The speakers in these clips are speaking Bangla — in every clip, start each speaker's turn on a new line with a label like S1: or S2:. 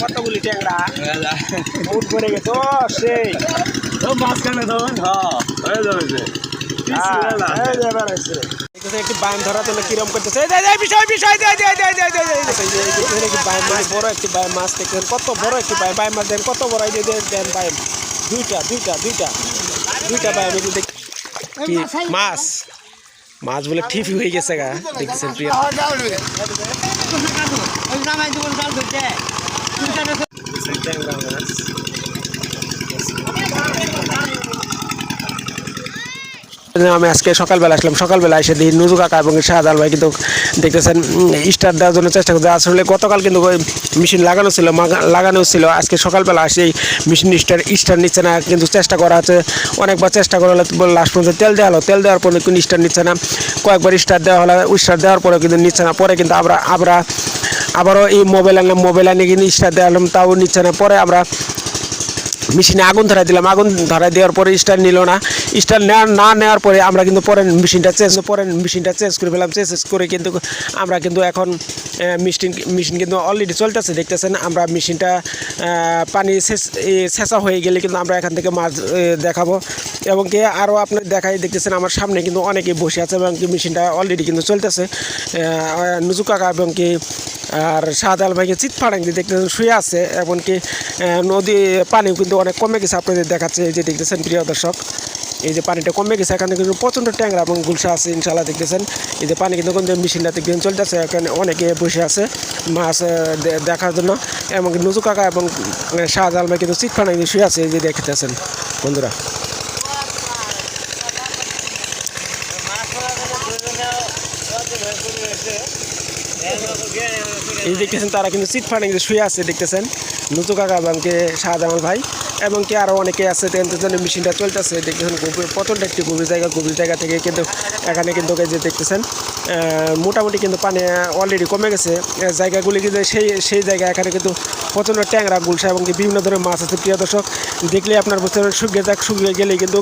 S1: কতগুলি সেই
S2: হ্যাঁ হয়ে
S1: হ্যাঁ, ধরা বিষয় মাছ কত বড় একটি বায়াম বায়াম মাছ দেন কত বড় দেন বায়াম দুইটা দুইটা দুইটা দুইটা এই দেখ মাছ মাছ বলে ঠিকই হয়ে গেছে গা দেখতেছেন প্রিয় ট্যাংরা মাছ আমি আজকে সকালবেলা আসলাম, সকালবেলা এসে দিই নুজু কাকা এবং শাহজাল ভাই কিন্তু দেখতেছেন স্টার দেওয়ার জন্য চেষ্টা করছে আসলে গতকাল কিন্তু মেশিন লাগানো ছিল লাগানো ছিল। আজকে সকালবেলা আসে এই মেশিন স্টার স্টার নিচ্ছে না, কিন্তু চেষ্টা করা হচ্ছে। অনেকবার চেষ্টা করা হলো লাস্ট পর্যন্ত তেল দেওয়া হলো, তেল দেওয়ার পরে কিন্তু স্টার নিচ্ছে না। কয়েকবার স্টার দেওয়া হলো স্টার দেওয়ার পরেও কিন্তু নিচ্ছে না। পরে কিন্তু আমরা আমরা আবারও এই মোবাইল আনলাম মোবাইল আনিয়ে কিন্তু স্টার দেওয়া হলাম তাও নিচ্ছে না। পরে আমরা মেশিনে আগুন ধরাই দিলাম। আগুন ধরাই দেওয়ার পরে স্টার নিল না। স্টার নেওয়া না নেওয়ার পরে আমরা কিন্তু পরের মেশিনটা চেঞ্জ পরে মেশিনটা চেঞ্জ করে ফেলাম চেঞ্জ করে কিন্তু আমরা কিন্তু এখন মেশিন মেশিন কিন্তু অলরেডি চলতেছে, দেখতেছেন? আমরা মেশিনটা পানি শেষ- শেষা হয়ে গেলে কিন্তু আমরা এখান থেকে মাছ দেখাবো। এবং কি আরও আপনি দেখাই দেখতেছেন আমার সামনে কিন্তু অনেকে বসে আছে এবং কি মেশিনটা অলরেডি কিন্তু চলতেছে। নুজু কাকা এবং কি আর শাহজাল ভাইকে চিত ফাড়াং দিয়ে দেখতেছেন শুয়ে আছে এমনকি আহ, নদী পানিও কিন্তু অনেক কমে গেছে আপনাদের দেখাচ্ছে এই যে দেখতেছেন প্রিয় দর্শক। এই যে পানিটা কমে গেছে এখানে কিন্তু প্রচণ্ড ট্যাংরা এবং গুলশা আছে ইনশাল্লাহ দেখতেছেন। এই যে পানি কিন্তু কিন্তু মেশিনটা দেখবেন চলতেছে এখানে অনেকে বসে আছে মাছ দেখার জন্য। এবং নুজু কাকা এবং শাহজাল ভাই কিন্তু চিত ফাড়াং দিয়ে শুয়ে আছে এই যে দেখতেছেন বন্ধুরা। এই দেখতেছেন, তারা কিন্তু সিট ফান্ডিং শুয়ে আছে, দেখতেছেন। নুতু কাকা এবং শাহজামাল ভাই এবং কি আরও অনেকে আছে জন্য মেশিনটা চলতেছে, দেখতেছেন প্রচণ্ড একটি গভীর জায়গা গভীর জায়গা থেকে কিন্তু এখানে কিন্তু যে দেখতেছেন মোটামুটি কিন্তু পানি অলরেডি কমে গেছে। জায়গাগুলি কিন্তু সেই সেই জায়গা, এখানে কিন্তু প্রচণ্ড ট্যাংরা, গুলশা এবং কি বিভিন্ন ধরনের মাছ আছে। প্রিয় দর্শক, দেখলে আপনার বুঝতে পারবেন, শুকিয়ে যাক, শুকিয়ে গেলে কিন্তু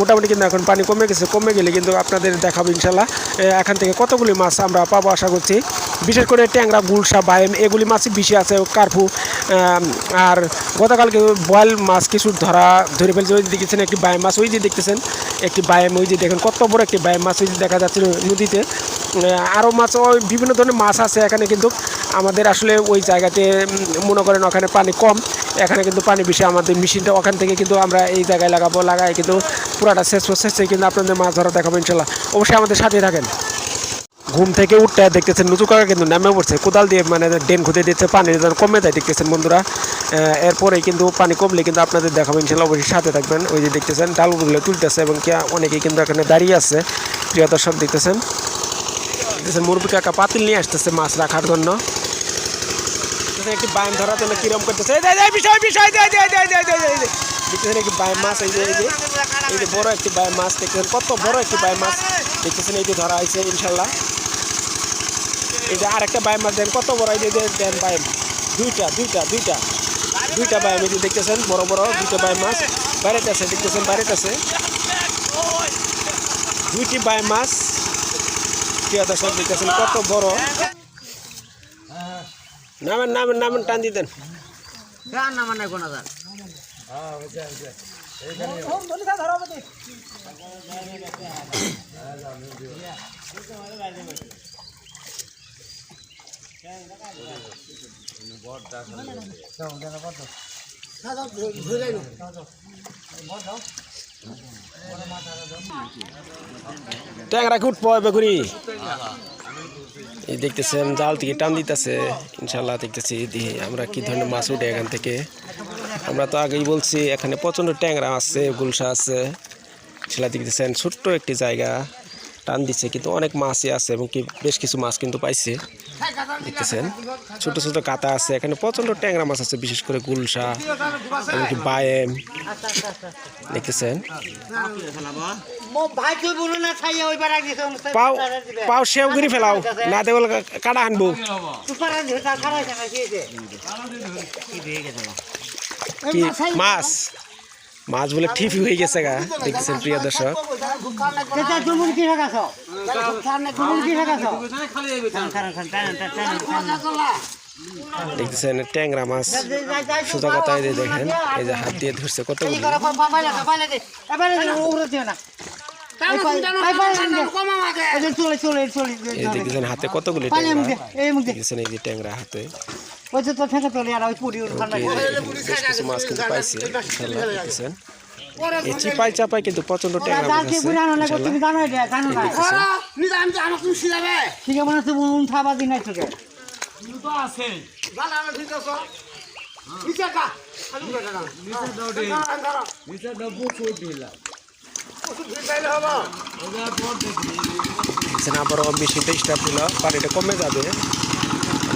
S1: মোটামুটি কিন্তু এখন পানি কমে গেছে, কমে গেলে কিন্তু আপনাদের দেখাবো ইনশাল্লাহ এখান থেকে কতগুলি মাছ আমরা পাবো আশা করছি। বিশেষ করে ট্যাংরা গুলসা বায়েম, এগুলি মাছই বেশি আছে, কার্পু আর গতকালকে বয়েল মাছ কিছু ধরা ধরে ফেলছে। ওই যে দেখেছেন একটি বায়েম মাছ, ওই যে দেখতেছেন একটি বায়েম, ওই যে দেখেন কত বড় একটি বায়েম মাছ, ওই যে দেখা যাচ্ছে নদীতে। আরও মাছ বিভিন্ন ধরনের মাছ আছে এখানে, কিন্তু আমাদের আসলে ওই জায়গাতে মনে করেন ওখানে পানি কম। এখানে কিন্তু পানি বেশি, আমাদের মেশিনটা ওখান থেকে কিন্তু আমরা এই জায়গায় লাগাবো লাগাই কিন্তু পুরাটা শেষ শেষে কিন্তু আপনাদের মাছ ধরা দেখাবো ইনশাল্লাহ। অবশ্যই আমাদের সাথে থাকেন। ঘুম থেকে উঠতে দেখতেছেন নুচু কাকা কিন্তু নামে পড়ছে কোদাল দিয়ে মানে ডেন খুঁজে দিচ্ছে পানি যেন কমে যায় দেখতেছেন বন্ধুরা। আহ, এরপরেই কিন্তু পানি কমলে কিন্তু আপনাদের দেখাবো ইনশাল্লাহ অবশ্যই সাথে থাকবেন। ওই যে দেখতেছেন ডালগুলো তুলতেছে এবং কি অনেকেই কিন্তু এখানে দাঁড়িয়ে আছে প্রিয় দর্শক দেখতেছেন। দেখতেছেন মুরবি কাকা পাতিল নিয়ে আসতেছে মাছ রাখার জন্য। একটি বায়াম ধরা জন্য কিরম করতেছে। দেখতেছেন একটি বায়াম মাছ এই যে এই যে এই যে বড় একটি বায়াম মাছ দেখতেছেন কত বড় একটি বায়াম মাছ। দেখতেছেন এই যে ধরা হয়েছে ইনশাল্লাহ। এই যে আরেকটা বায়াম মাছ দেন কত বড় এই যে দেন- বায়াম দুইটা দুইটা দুইটা। দুইটা বায়াম এই যে দেখতেছেন বড় বড় দুইটা বায়াম মাছ। বাইরেতে আছে দেখতেছেন বাইরেতে আছে দুইটি বায়াম মাছ। প্রিয় দর্শক দেখতেছেন কত বড়। নামেন নামেন নামেন টান দিতেন ট্যাংরা কি উঠবো বেগুনি এই দেখতেছেন, জাল থেকে টান দিতেছে। ইনশাল্লাহ দেখতেছি দিয়ে আমরা কি ধরনের মাছ উঠে এখান থেকে। আমরা তো আগেই বলছি, এখানে প্রচণ্ড ট্যাংরা আছে, গুলশা আছে। সেটা দেখতেছেন, ছোট্ট একটি জায়গা। টান দিচ্ছে কিন্তু অনেক মাছই আছে এবং কি বেশ কিছু মাছ কিন্তু পাইছে। দেখতেছেন, ছোট ছোট কাতা আছে, এখানে প্রচণ্ড ট্যাংরা মাছ আছে, বিশেষ করে গুলশা, এমনকি বায়েম। দেখতেছেন, পাও পাও সেও ফেলাও কাটা কি মাছ? মাছ বলে ঠিকই হয়ে গেছে গা দেখতেছেন প্রিয় দর্শক। দেখতেছেন ট্যাংরা মাছ সোজা কথা এই যে দেখেন এই যে হাত দিয়ে ধরছে কতগুলি।
S3: চলে চলে চলে
S1: এই দেখতেছেন হাতে কতগুলি ট্যাংরা। দেখতেছেন এই যে ট্যাংরা হাতে।
S3: ওই তো তোর থেকে চলে আর ওই পুরি
S1: যে মাছ কিন্তু পাইছে। দেখতেছেন। এই চিপাই চাপাই কিন্তু
S3: প্রচণ্ড না। তুমি ঠিক আছে। মনে
S1: মেশিনটা স্টার্ট দিল। পানিটা কমে যাবে।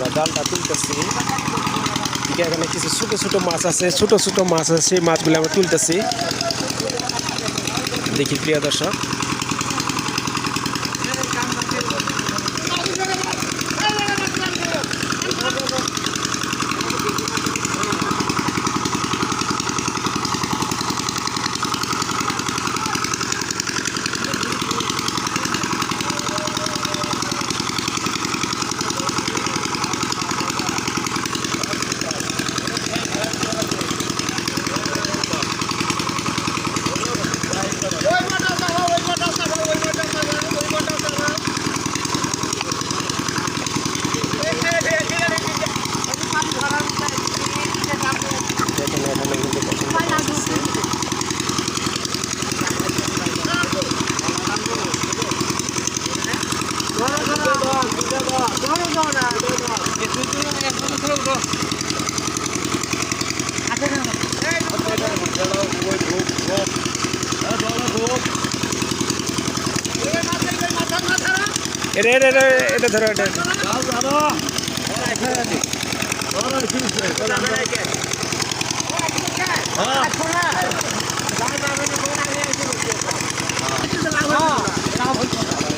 S1: আমরা জালটা তুলতেছি। এখানে কিছু ছোট ছোট মাছ আছে, ছোট ছোট মাছ আছে, সেই মাছগুলো আমরা তুলতেছি। দেখি প্রিয় দর্শক দেখেন এখানে কিন্তু প্রচণ্ড মাছ আছে। এটা এটা এটা এটা ধরো এটা।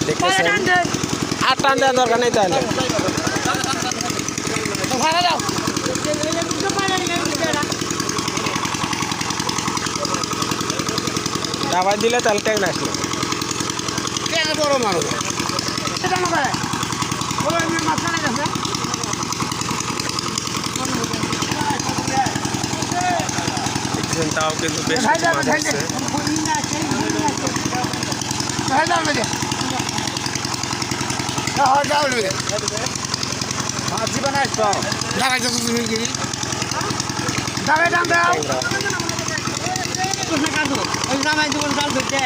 S1: দেখতেছেন আর টান দেওয়ার দরকার নেই তাহলে। দাবাই দিলে তাহলে ট্যাংরা আসলো। দেখতেছেন তাও কিন্তু বেশ
S3: জামাই জীবন জাল ধরতে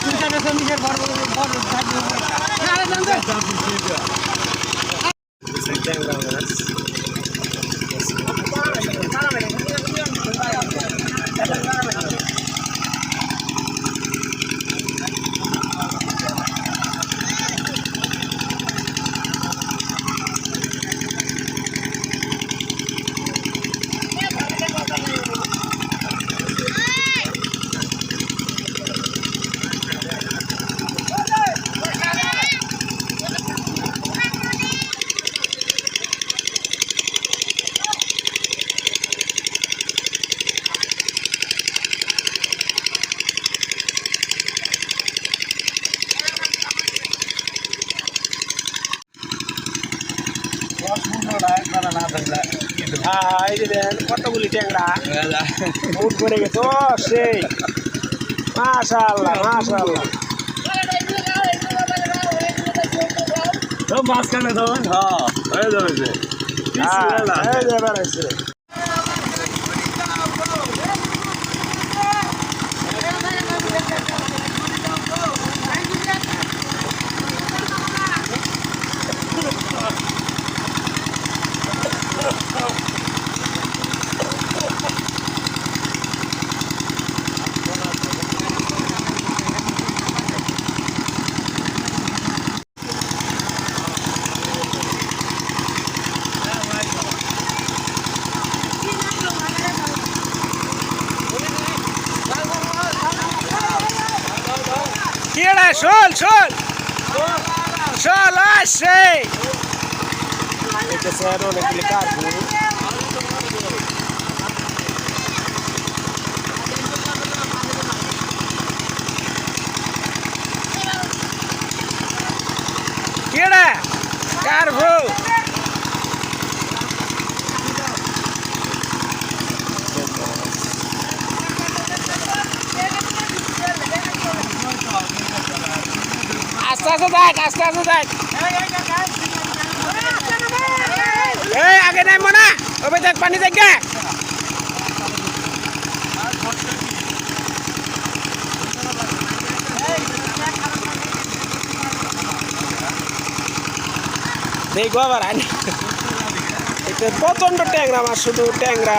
S3: তুমি কেন নিজের বড় বড় বড়
S1: দেখতেছেন ট্যাংরা হ্যাঁ দেন কতগুলি ট্যাংরা। মুট করে গেছে। ও সেই।
S2: মাঝখানে ধরুন। হ্যাঁ হয়ে যাবে
S1: শোল শোল শোল আসে অনেকগুলি কাঠগুলো দেখ আস্তে আস্তে দেখ এই, আগে নাই মনা। ওবে দেখ, পানি দেখ দেখব আবার আনি। প্রচণ্ড ট্যাংরা মাছ শুধু ট্যাংরা।